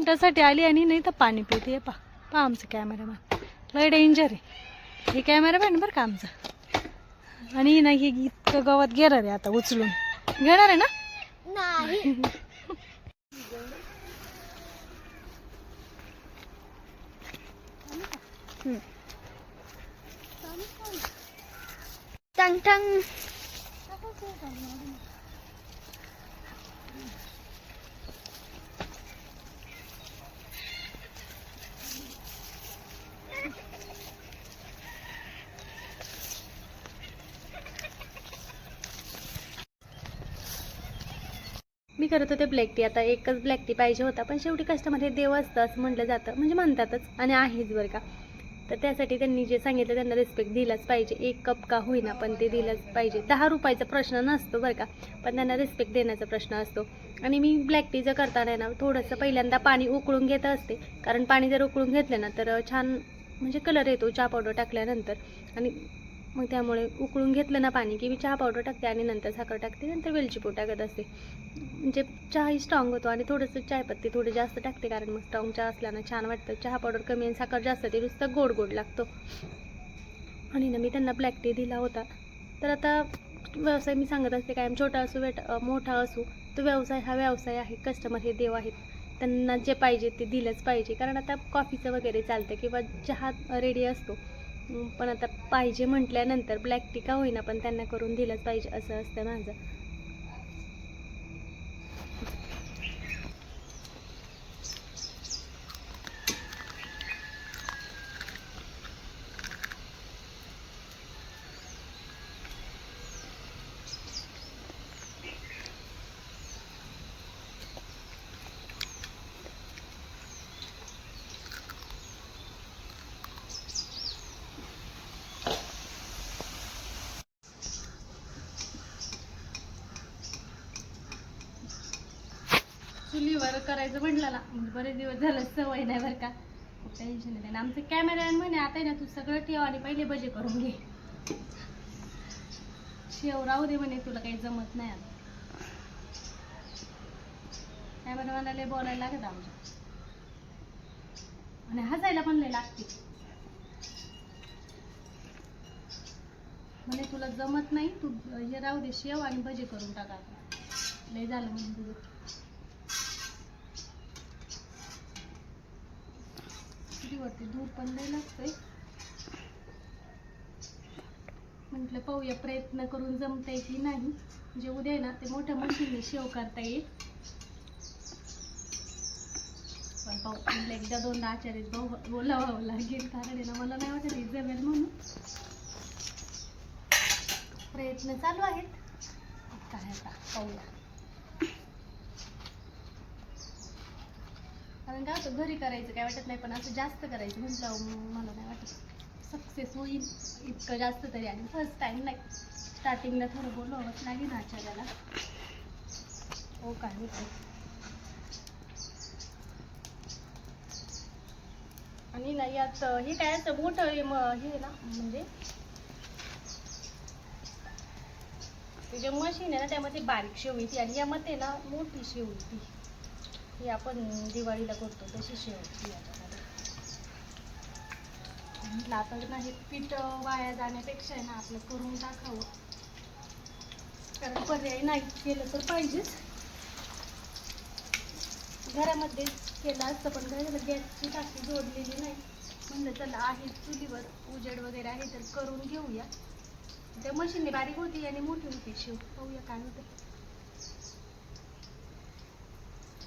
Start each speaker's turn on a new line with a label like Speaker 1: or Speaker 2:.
Speaker 1: मिनिटासाठी आली आणि नाही तर पाणी पिते. पा पा आमचं कॅमेरामॅन लय डेंजर आहे. हे कॅमेरामॅन बरं का आमचं. आणि नाही हे इतकं गवत घेणार आहे आता उचलून. घेणार आहे ना?
Speaker 2: नाही. टंग टंग.
Speaker 1: मी करत होते ब्लॅक टी आता एकच ब्लॅक टी पाहिजे होता पण शेवटी कस्टमर हे देव असतं असं म्हटलं जातं. म्हणजे म्हणतातच आणि आहेच बरं का. तर त्यासाठी त्यांनी जे सांगितलं त्यांना रिस्पेक्ट दिलाच पाहिजे. एक कप का होईना पण ते दिलंच पाहिजे. दहा रुपयाचा प्रश्न नसतो बरं का पण त्यांना रिस्पेक्ट देण्याचा प्रश्न असतो. आणि मी ब्लॅक टीचं करताना आहे ना थोडंसं पहिल्यांदा पाणी उकळून घेत असते. कारण पाणी जर उकळून घेतलं ना तर छान म्हणजे कलर येतो चहा पावडर टाकल्यानंतर. आणि मग त्यामुळे उकळून घेतलं ना पाणी की मी चहा पावडर टाकते आणि नंतर साखर टाकते नंतर वेलची पूड टाकत असते. म्हणजे चहाही स्ट्रॉंग होतो आणि थोडंसं चायपत्ती थोडी जास्त टाकते कारण मग स्ट्रॉंग चहा असल्यानं छान वाटतं. चहा पावडर कमी आणि साखर जास्त ते नुसतं गोड गोड लागतो. आणि ना मी त्यांना ब्लॅक टी दिला होता. तर आता व्यवसाय मी सांगत असते कायम छोटा असो वेट मोठा असू तो व्यवसाय हा व्यवसाय आहे कस्टमर हे देव आहेत. त्यांना जे पाहिजे ते दिलंच पाहिजे. कारण आता कॉफीचं वगैरे चालतं किंवा चहा रेडी असतो. पण आता पाहिजे म्हटल्यानंतर ब्लॅक टी का होईना पण त्यांना करून दिलंच पाहिजे असं असतं माझं. चुलीवर करायचं म्हटलं ना म्हणजे बरेच दिवस झालं सवय नाही बरं का. खूप टेन्शन येते. आणि आमचं कॅमेरामॅन म्हणे आता ना तू सगळं ठेव आणि पहिले भजे करून घे. शेव राहू दे म्हणे तुला काही जमत नाही आता. कॅमेरामॅनला लय बोलायला लागत आमच्या. आणि हसायला पण लय लागते. म्हणे तुला जमत नाही तू हे राहू दे शेव आणि भजे करून टाका लय झालं म्हणजे तुझं वरती दूर पण नाही लागतंय. म्हटलं पाहूया प्रयत्न करून जमतंय की नाही. म्हणजे उद्या ना ते मोठ्या मशीनने शेव करता येईल. पण पाहू म्हटलं एकदा दोनदा आचार्य बोलावावं लागेल. कारण आहे ना मला नाही वाटत हे जमेल म्हणून. प्रयत्न चालू आहेत. काय आता पाहूया. कारण काय असं घरी करायचं काय वाटत नाही पण असं जास्त करायचं. म्हटलं मला नाही वाटत. सक्सेस होईल इतकं जास्त तरी आणि फर्स्ट टाइम नाही. स्टार्टिंगला थोडं बोलवावंच लागेल आचार्याला. हो काय होतं आणि ना यात हे काय असं मोठं हे म- हे आहे ना म्हणजे? ते जे मशीन आहे ना त्यामध्ये बारीक शेव येते आणि यामध्ये ना मोठी शेव येते. ही आपण दिवाळीला करतो तशी शेवटी म्हटलं आता ना हे पीठ वाया जाण्यापेक्षा आहे ना आपलं करून टाकावं. कारण पर्याय नाही केलं तर पाहिजेच. घरामध्ये केलं असतं पण काय झालं गॅसची टाकी जोडलेली नाही. म्हणलं चला आहे चुलीवर उजेड वगैरे आहे तर करून घेऊया. त्या मशीनने बारीक होती आणि मोठी होती शिव पाहूया काय होतं